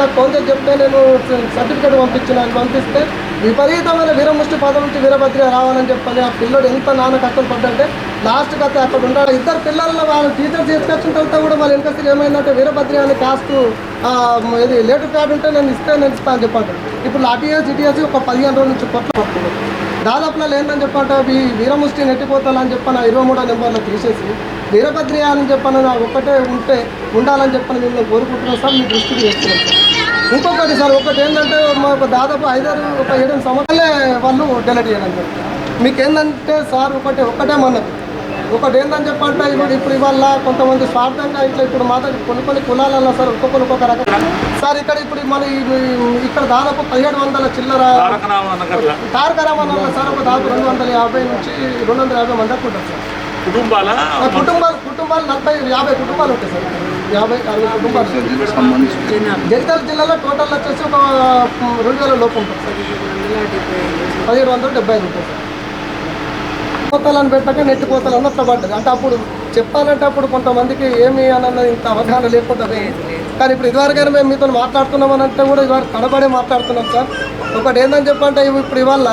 నాకు ఫోన్ చేసి చెప్తే నేను సర్టిఫికేట్ పంపించిన పంపిస్తే విపరీతమైన వీరముష్టి పదం నుంచి వీరభద్రి రావాలని చెప్పని ఆ పిల్లడు ఎంత నాన్న కష్టం పడ్డంటే లాస్ట్ కథ అక్కడ ఉండాలి ఇద్దరు పిల్లల్లో వాళ్ళు టీచర్ తీసుకొచ్చిన తర్వాత కూడా వాళ్ళ వెనక ఏమైందంటే వీరభద్రి అని కాస్ట్ ఇది లేటర్ ప్యాడ్ ఉంటే నేను ఇస్తే నేను ఇస్తాను అని చెప్పాను ఇప్పుడు లాటీఎస్ ఇటీఎస్ ఒక పదిహేను రోజుల నుంచి కొట్ల పడుతుంది. దాదాపులో ఏందని చెప్పంటే ఈ వీరముష్టి నెట్టిపోతారని చెప్పి నా ఇరవై మూడో నెంబర్లో తీసేసి వీరభద్రి అని చెప్పాను నాకు ఒక్కటే ఉంటే ఉండాలని చెప్పని మిమ్మల్ని కోరుకుంటున్నాం సార్ మీ దృష్టికి చేస్తున్నాను ఇంకొకటి సార్ ఒకటి ఏంటంటే మాకు దాదాపు ఐదారు ఒక ఏడు సంవత్సరాలే వాళ్ళు డెలిట్ చేయడం మీకు ఏంటంటే సార్ ఒకటి ఒక్కటే మనది. ఒకటి ఏంటని చెప్పంటే ఇప్పుడు ఇప్పుడు ఇవాళ కొంతమంది స్వార్థంగా ఇట్లా ఇప్పుడు మాత్రం కొన్ని కొన్ని కులాలలో సార్ ఒక్కొక్కరు ఒక్కొక్క రకం సార్ ఇక్కడ ఇప్పుడు మన ఇక్కడ దాదాపు పదిహేడు వందల చిల్లర తారకరామన్న సార్ ఒక దాదాపు రెండు వందల యాభై నుంచి రెండు వందల యాభై మంది ఉంటారు సార్. కుటుంబాల? కుటుంబాలు కుటుంబాలు నలభై యాభై కుటుంబాలు ఉంటాయి సార్. యాభై అరవై కుటుంబాలు. జగిత్యాల జిల్లాలో టోటల్ వచ్చేసి ఒక రెండు వేల లోపు ఉంటుంది సార్ పదిహేడు వందల డెబ్బై ఐదు ఉంటుంది సార్. కోతలను పెట్టక నెట్టి కోతలు అన్నట్లు పడ్డది అంటే అప్పుడు చెప్పాలంటే అప్పుడు కొంతమందికి ఏమి అన్నది ఇంత అవగాహన లేకుండా కానీ ఇప్పుడు ఇదివరకైనా మేము మీతో మాట్లాడుతున్నాం అంటే కూడా ఇదివరకు తడబడే మాట్లాడుతున్నాం సార్. ఒకటి ఏందని చెప్పంటే ఇవి ఇప్పుడు ఇవాళ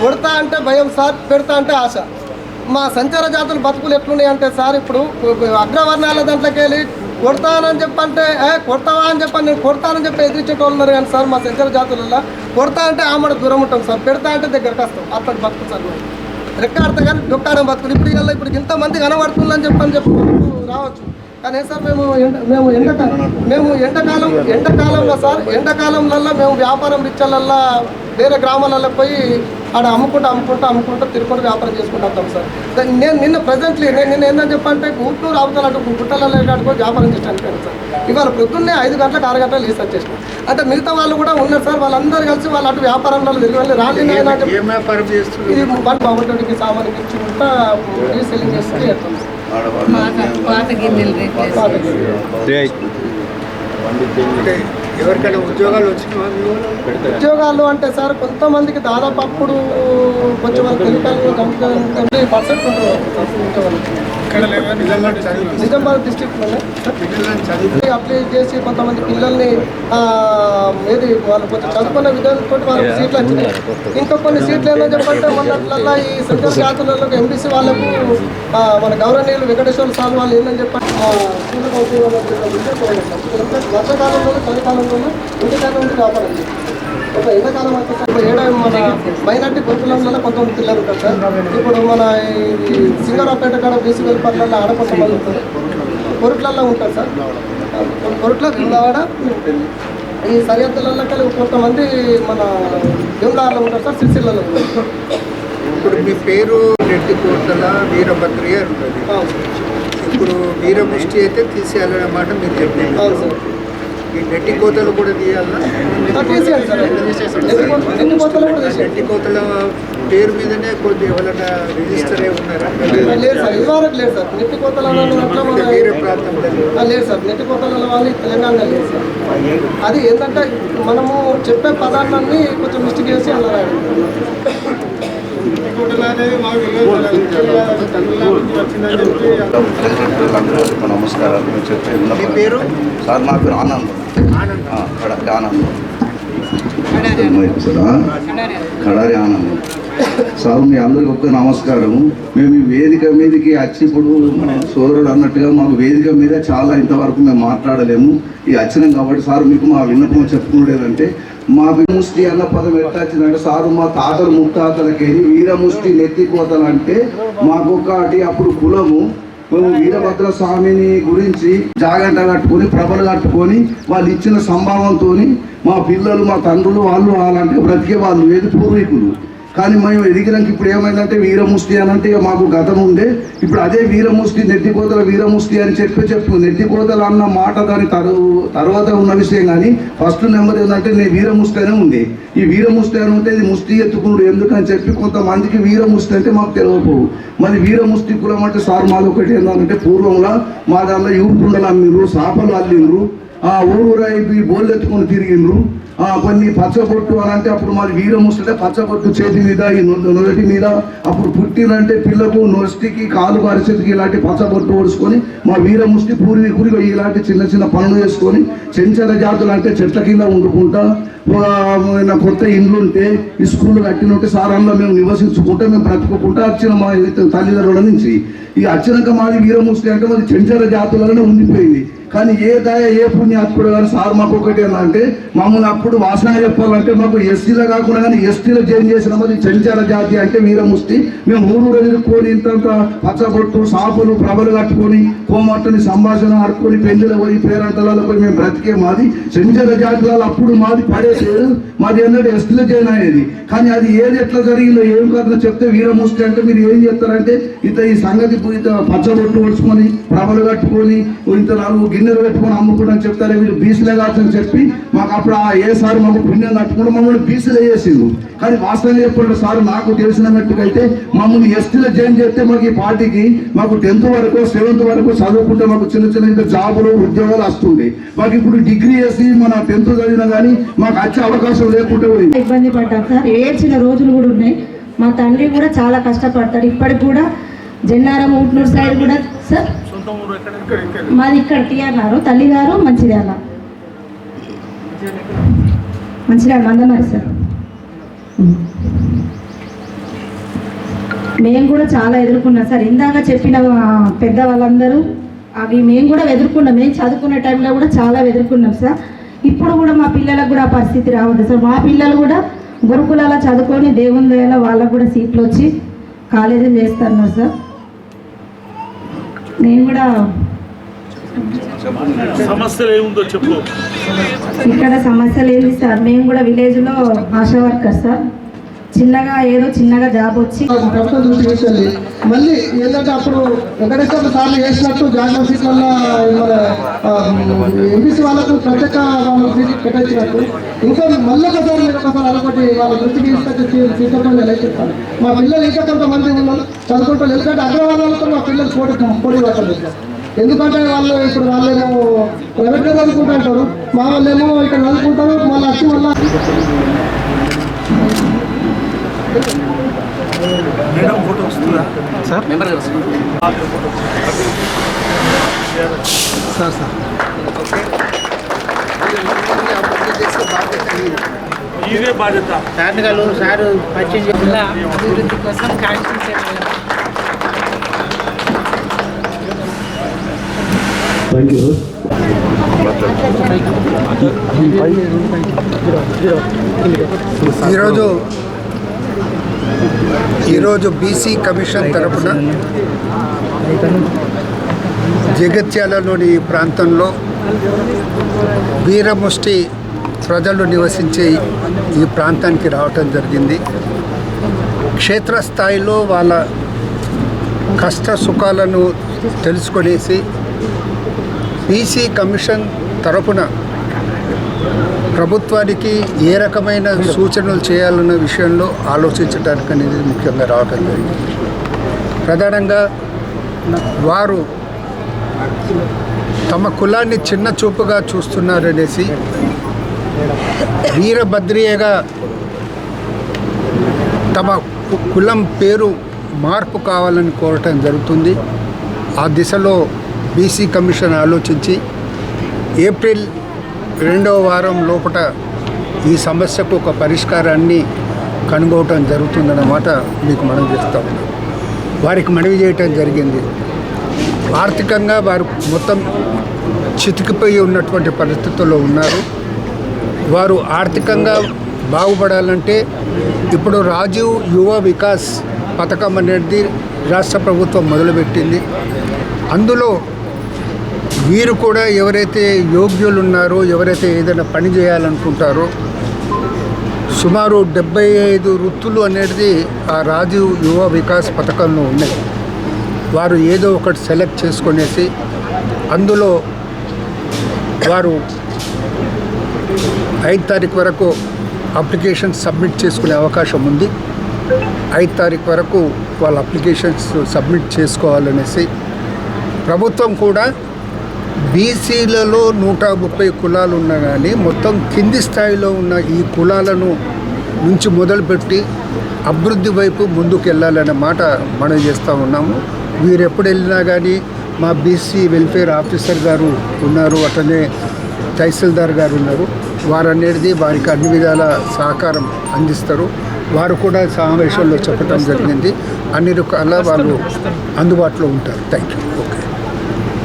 కొడతా అంటే భయం సార్ పెడతా అంటే ఆశ. మా సంచార జాతుల బతుకులు ఎట్లున్నాయి అంటే సార్ ఇప్పుడు అగ్రవర్ణాల దాంట్లోకి వెళ్ళి కొడతానని చెప్పంటే ఏ కొడతావా అని చెప్పని నేను కొడతానని చెప్పి ఎదిరించేటోళ్ళు ఉన్నారు కానీ సార్ మా శంకర జాతులలో కొడతా అంటే ఆమెడ దూరం ఉంటాం సార్. పెడతా అంటే దగ్గరకు వస్తాం. అప్పటి బతుకు సార్ మేము. కానీ డొక్కాడం బతుకులు. ఇప్పుడు ఇలా ఇప్పుడు ఇంతమంది కనబడుతుందని చెప్పని చెప్పి రావచ్చు. కానీ ఏం సార్ మేము మేము ఎండకాలం మేము ఎండాకాలం ఎండాకాలంలో సార్ ఎండాకాలంలో మేము వ్యాపారం రిచ్చలల్లా వేరే గ్రామాలలో పోయి ఆడ అమ్ముకుంటూ అమ్ముకుంటూ అమ్ముకుంటూ తిరుకుంటూ వ్యాపారం చేసుకుంటూ వస్తాం సార్. నేను నిన్న ప్రజెంట్లీ నేను నిన్న ఏంటని చెప్పంటే గుంటూరు అవతల అటు గుట్టలలో కాడుకొని వ్యాపారం చేసాను సార్. ఇవాళ పొద్దున్నే ఐదు గంటలకు ఆరు గంటలు రీసెర్చ్ వచ్చేసిన. అంటే మిగతా వాళ్ళు కూడా ఉన్నారు సార్ వాళ్ళందరూ కలిసి వాళ్ళు అటు వ్యాపారంలో తిరిగి వెళ్ళి రాలి వ్యాపారం ఇది మన బాగుంటుంది సామాన్కి ఇచ్చుకుంటా రీసెల్లింగ్ చేస్తే చేస్తాం సార్. పాత పాత గిన్నెలు ఎవరికైనా ఉద్యోగాలు వచ్చిన ఉద్యోగాలు అంటే సార్ కొంతమందికి దాదాపు అప్పుడు కొంచెం వాళ్ళకి తెలిపాలి పర్సెంట్ నిజామాబాద్ అప్లై చేసి కొంతమంది పిల్లల్ని ఆ, ఏది వాళ్ళు కొంచెం చదువుకున్న విధానంతో వాళ్ళకి సీట్లు వచ్చినాయి. ఇంకా కొన్ని సీట్లు ఏంటని చెప్పంటే మొన్నట్లల్లా ఈ సెంట్రల్ జాతులలో ఎంబీసీ వాళ్ళకు మన గౌరవనీయులు వెంకటేశ్వర స్వామి వాళ్ళు ఏంటని చెప్పండి ఆ, స్కూళ్ళకి అవుతాయి వాళ్ళకి చెప్పండి పోయినాం. వర్షాకాలంలో చలికాలంలో ఇంటికాలం నుండి. ఒక ఎండాకాలం అయితే సార్ ఏడాది మన మైనార్టీ గురుకులంలో కొంతమంది పిల్లలు ఉంటారు సార్ ఇప్పుడు మన సింగరాపేట కాడ బీసీ వెల్పర్లలో ఆడ కొంతమంది ఉంటారు కొరుట్లలో ఉంటారు సార్ కొరుట్ల భీమలవాడ ఈ సరిహద్దులలో కలిగి కొంతమంది మన భీమలవాడలో ఉంటారు సార్ సిరిసిల్లలో ఉంటారు ఇప్పుడు మీ పేరు నెట్టికోటల వీరభద్రి అని ఉంటుంది. ఇప్పుడు వీరముష్టి అయితే తీసేయాలనే మాట మీరు చెప్పారు అవును సార్. ఈ నెట్టి కోతలు కూడా తీయాలా ఆ, తీసేయండి సార్. ఎన్ని కోతలు- ఎన్ని కోతలు కూడా తీసేయండి నెట్టి కోతల పేరు మీదనే కొద్ది ఎవరైనా రిజిస్టర్ అయి ఉన్నారా? లేదు సార్ ఇదివరకు లేదు సార్. నెట్టి కోతలు వేరే ప్రాంతంలో లేదు. సార్. నెట్టి కోతల వాళ్ళు తెలంగాణలో లేదు సార్. అది ఏంటంటే మనము చెప్పే పదార్థాన్ని కొంచెం మిస్టేక్ చేసి అలా రాయడం నమస్కారాలు మీరు చెప్పే మీ పేరు సార్ నా పేరు ఆనందం ఆనంద్ ఆ, కడ- ఆనందం కడారి ఆనందం సార్ మీ అందరికి ఒక్క నమస్కారం మేము ఈ వేదిక మీదకి వచ్చినప్పుడు సోదరుడు అన్నట్టుగా మాకు వేదిక మీద చాలా ఇంతవరకు మేము మాట్లాడలేము. ఈ వచ్చినాం కాబట్టి సార్ మీకు మా విన్నపం చెప్పుకునేదంటే మా విముష్టి అన్న పదం ఎట్లా వచ్చిందంటే సారు మా తాతలు ముత్తాతలకి వీరముష్టి నెత్తిపోతలు అంటే మాకు ఒకటి అప్పుడు కులము. వీరభద్ర స్వామిని గురించి జాగంట కట్టుకొని ప్రభలు కట్టుకొని వాళ్ళు ఇచ్చిన సంభావంతో మా పిల్లలు మా తండ్రులు వాళ్ళు అలాంటి బ్రతికే వాళ్ళు ఏది పూర్వీకులు? కానీ మేము ఎదిగినాక ఇప్పుడు ఏమైందంటే వీరముష్టి అని అంటే మాకు గతం ఉండే. ఇప్పుడు అదే వీరముష్టి నెట్టికోతల వీరముష్టి అని చెప్పి చెప్పు నెట్టికోతలు అన్న మాట దాని తరు తర్వాత ఉన్న విషయం కానీ ఫస్ట్ నెంబర్ ఏంటంటే నేను వీరముష్టి అనే ఉంది. ఈ వీరముష్టి అని ఉంటే ఇది ముష్టి ఎత్తుకున్నాడు ఎందుకని చెప్పి కొంతమందికి వీరముష్టి అంటే మాకు తెలియకపోవు మరి వీరముష్టి కులం అంటే సార్ మాది ఒకటి ఏంటంటే పూర్వంలో మా దానిలో యూపుండలు అమ్మిండ్రు సాపలు అల్లిండ్రు ఆ ఊరూరైపు బోళ్ళు ఎత్తుకొని తిరిగిండ్రు. కొన్ని పచ్చబొట్టు అని అంటే అప్పుడు మరి వీరం వస్తుంటే పచ్చబొట్టు చేతి మీద ఈ నొరటి మీద అప్పుడు పుట్టినంటే పిల్లకు నొస్టికి కాలు పరిస్థితికి ఇలాంటి పచ్చబొట్టు ఓడుచుకొని మా వీర ముష్టి పూర్వీకులు ఇలాంటి చిన్న చిన్న పనులు చేసుకొని చెంచల జాతులు అంటే చెట్ల కింద వండుకుంటా కొత్త ఇండ్లు ఉంటే ఈ స్కూల్ కట్టినట్టే సారాల్లో మేము నివసించుకుంటే మేము బ్రతుకుంటా వచ్చిన మా తల్లిదండ్రుల నుంచి. ఇక వచ్చినాక మాది వీరముష్టి అంటే మరి చెంచల జాతులనే ఉండిపోయింది. కానీ ఏ దయ ఏ పుణ్యాత్ముడు కానీ సార్ మాకు ఒకటి అంటే మమ్మల్ని అప్పుడు వాసన చెప్పాలంటే మాకు ఎస్టీలో కాకుండా కానీ ఎస్టీలో జైన్ చేసిన మరి చెంచాల జాతి అంటే వీరముష్టి. మేము ఊరు ఎదుర్కొని ఇంతంత పచ్చగొట్టు సాపులు ప్రభలు కట్టుకొని కోమట్టుని సంభాషణ ఆడుకొని పెళ్ళిలో పోయి పేరంతలలో పోయి మేము బ్రతికే మాది. చెంచల జాతిలలో అప్పుడు మాది పడేసేది. మాది ఏంటంటే ఎస్టీలో జైన్ అయ్యేది కానీ అది ఏది ఎట్లా జరిగిందో ఏం కథ చెప్తే వీరముష్టి అంటే మీరు ఏం చేస్తారంటే ఇంత ఈ సంగతి ఇంత పచ్చగొట్టు వచ్చుకొని ప్రభలు కట్టుకొని ఇంత నాలుగు గిన్నెలు పెట్టుకుని అమ్ముకుంటా చెప్తారే వీళ్ళు బీసీలే అని చెప్పి మాకు అప్పుడు ఆ ఏ సార్ మాకు పుణ్యం కట్టుకుని మమ్మల్ని బీసీలు వేసిండు కానీ వాస్తవంగా చెప్పండి సార్ నాకు తెలిసిన మట్టుకైతే మమ్మల్ని ఎస్టీలో జాయిన్ చేస్తే మాకు ఈ పార్టీకి మాకు టెన్త్ వరకు సెవెంత్ వరకు చదువుకుంటే మాకు చిన్న చిన్న ఇంకా జాబులు ఉద్యోగాలు వస్తుండే మాకు ఇప్పుడు డిగ్రీ వేసి మన టెన్త్ చదివినా కానీ మాకు వచ్చే అవకాశం లేకుండా పోయింది. ఇబ్బంది పడ్డాం సార్. ఏడ్చిన రోజులు కూడా ఉన్నాయి. మా తండ్రి కూడా చాలా కష్టపడతాడు. ఇప్పటికి కూడా జన్నారం ఊట్నూరు సైడ్ కూడా సార్ మాది ఇక్కడ టీఆర్ఆర్ తల్లిగారు మంచిర్యాల. మంచిర్యాల మందమారి సార్. మేము కూడా చాలా ఎదుర్కొన్నాం సార్. ఇందాక చెప్పిన పెద్ద వాళ్ళందరూ అవి మేము కూడా ఎదుర్కొన్నాం. మేము చదువుకునే టైంలో కూడా చాలా ఎదుర్కొన్నాం సార్. ఇప్పుడు కూడా మా పిల్లలకు కూడా ఆ పరిస్థితి రావద్దు సార్. మా పిల్లలు కూడా గురుకులాల చదువుకొని దేవుని దయలో వాళ్ళకు కూడా సీట్లు వచ్చి కాలేజీలు చేస్తున్నారు సార్. నేను కూడా సమస్యలు ఏముందో చెప్పు. ఇక్కడ సమస్య లేదు సార్. మేము కూడా విలేజ్లో ఆశా వర్కర్ సార్. చిన్నగా ఏదో చిన్నగా జాబ్ వచ్చి ప్రభుత్వం దృష్టి తీసుకెళ్ళి మళ్ళీ ఏంటంటే అప్పుడు వెంకటేశ్వర సార్లు చేసినట్టు జాగ్రత్త సీట్ వల్ల ఎంబీసీ వాళ్ళకు ప్రత్యేక వాళ్ళ సీట్లు కేటాయించినట్టు. ఇంకా మళ్ళీ ఒకసారి మీరు ఒకసారి అదొకటి వాళ్ళ దృష్టికి తీసుకొచ్చి తీసుకొని చెప్తాను మా పిల్లలు ఇంకా కొంతమంది ఉన్నారు. చదువుకుంటారు ఎందుకంటే అగ్రవాదాలతో మా పిల్లలు పోటీ పోటీ పడతారు. ఎందుకంటే వాళ్ళు ఇప్పుడు వాళ్ళేమో ప్రైవేట్గా చదువుకుంటుంటారు మా వాళ్ళేమో ఇక్కడ చదువుకుంటారు. మళ్ళీ వచ్చి మళ్ళీ మేడం ఫోటో వస్తుందా? సార్? Sir sir. ఇదే బాధ్యత. జిల్లా అభివృద్ధి కోసం కాంక్షించే వాళ్ళం ఈరోజు ఈరోజు బీసీ కమిషన్ తరపున జగిత్యాలలోని ఈ ప్రాంతంలో వీరముష్టి ప్రజలు నివసించే ఈ ప్రాంతానికి రావటం జరిగింది. క్షేత్రస్థాయిలో వాళ్ళ కష్ట సుఖాలను తెలుసుకొనేసి బీసీ కమిషన్ తరపున ప్రభుత్వానికి ఏ రకమైన సూచనలు చేయాలన్న విషయంలో ఆలోచించడానికి అనేది ముఖ్యంగా రావటం జరిగింది. ప్రధానంగా వారు తమ కులాన్ని చిన్న చూపుగా చూస్తున్నారనేసి వీరభద్రియగా తమ కులం పేరు మార్పు కావాలని కోరటం జరుగుతుంది. ఆ దిశలో బీసీ కమిషన్ ఆలోచించి ఏప్రిల్ రెండవ వారం లోపల ఈ సమస్యకు ఒక పరిష్కారాన్ని కనుగోవటం జరుగుతుందన్నమాట మీకు మనం చేస్తా ఉన్నాం. వారికి మనవి చేయటం జరిగింది. ఆర్థికంగా వారు మొత్తం చితికిపోయి ఉన్నటువంటి పరిస్థితుల్లో ఉన్నారు. వారు ఆర్థికంగా బాగుపడాలంటే ఇప్పుడు రాజీవ్ యువ వికాస్ పథకం అనేది రాష్ట్ర ప్రభుత్వం మొదలుపెట్టింది. అందులో వీరు కూడా ఎవరైతే యోగ్యులు ఉన్నారో ఎవరైతే ఏదైనా పని చేయాలనుకుంటారో సుమారు డెబ్బై ఐదు వృత్తులు అనేది ఆ రాజీవ్ యువ వికాస్ పథకంలో ఉన్నాయి. వారు ఏదో ఒకటి సెలెక్ట్ చేసుకునేసి అందులో వారు ఐదు తారీఖు వరకు అప్లికేషన్ సబ్మిట్ చేసుకునే అవకాశం ఉంది. ఐదు తారీఖు వరకు వాళ్ళ అప్లికేషన్స్ సబ్మిట్ చేసుకోవాలనేసి ప్రభుత్వం కూడా బీసీలలో నూట ముప్పై కులాలు ఉన్నా కానీ మొత్తం కింది స్థాయిలో ఉన్న ఈ కులాలను నుంచి మొదలుపెట్టి అభివృద్ధి వైపు ముందుకు వెళ్ళాలనే మాట మనం చేస్తూ ఉన్నాము. వీరు ఎప్పుడు వెళ్ళినా కానీ మా బీసీ వెల్ఫేర్ ఆఫీసర్ గారు ఉన్నారు అతనే తహసీల్దార్ గారు ఉన్నారు. వారు వారికి అన్ని విధాల సహకారం అందిస్తారు. వారు కూడా సమావేశంలో చెప్పడం జరిగింది. అన్ని రకాల వాళ్ళు అందుబాటులో ఉంటారు. Thank you